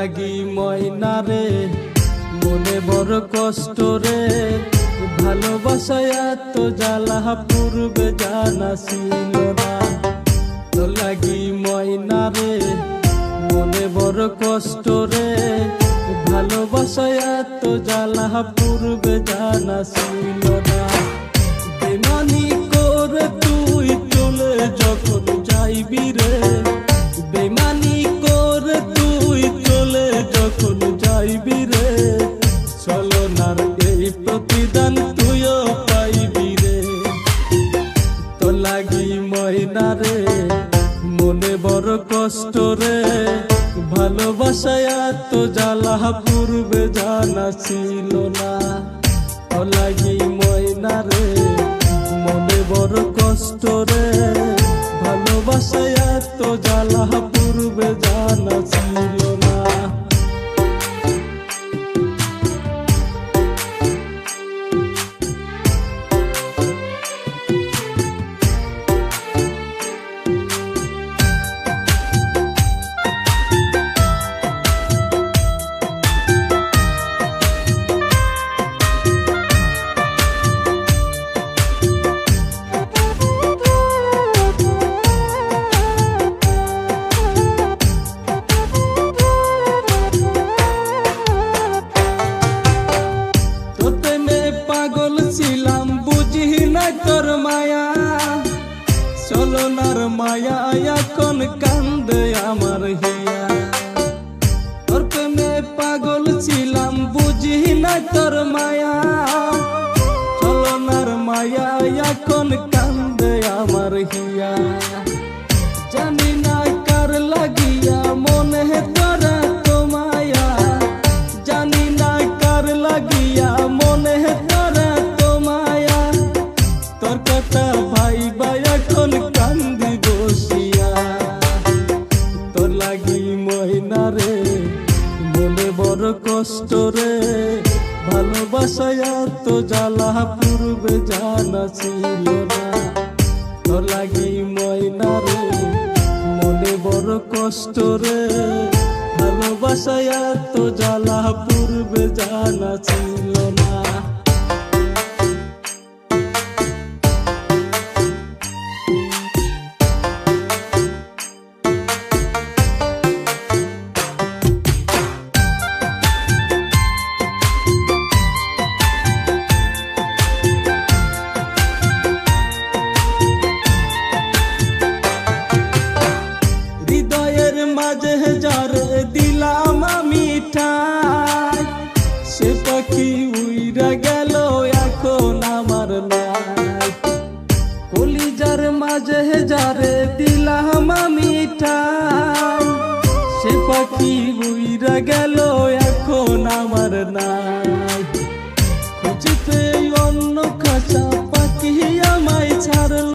লাগি ময়না রে, মনে বড় কষ্ট রে। ভালোবাসায় এত জ্বালা, পূর্বে জানা ছিল না। তো লাগি ময়না রে, মনে বড় কষ্ট রে। ভালোবাসায় এত জ্বালা, পূর্বে জানা ছিল না। বেমানি করে তুই চলে যখন যাইবি ময়না রে মনে বড় কষ্ট রে, ভালোবাসায় এত জ্বালা, পূর্বে জানা ছিল না। অলাগি লাগি ময়না রে, মনে বড় কষ্ট রে, ভালোবাসায় এত জ্বালা, পূর্বে জানা ছিল নাই তোর মায়া। চলনার মায়া, এখন কান্দে আমার হিয়া। তোর প্রেমে পাগল ছিলাম, বুঝি নাই তোর মায়া। চলনার মায়া, এখন কান্দে আমার হিয়া। লাগি মহিনা রে। মনে বড় কষ্ট রে। ভালোবাসায় তো জ্বালা, পূর্বে জানা ছিল না। তোর লাগি ময়না রে। মনে বড় কষ্ট রে। ভালোবাসায় তো জ্বালা, পূর্বে জানা ছিল না। পাখি উইরা গেল এখন আমার নাই। কলিজার মাঝে যারে দিলাম আমি সে পাখি উইরা গেল এখন আমার নাই।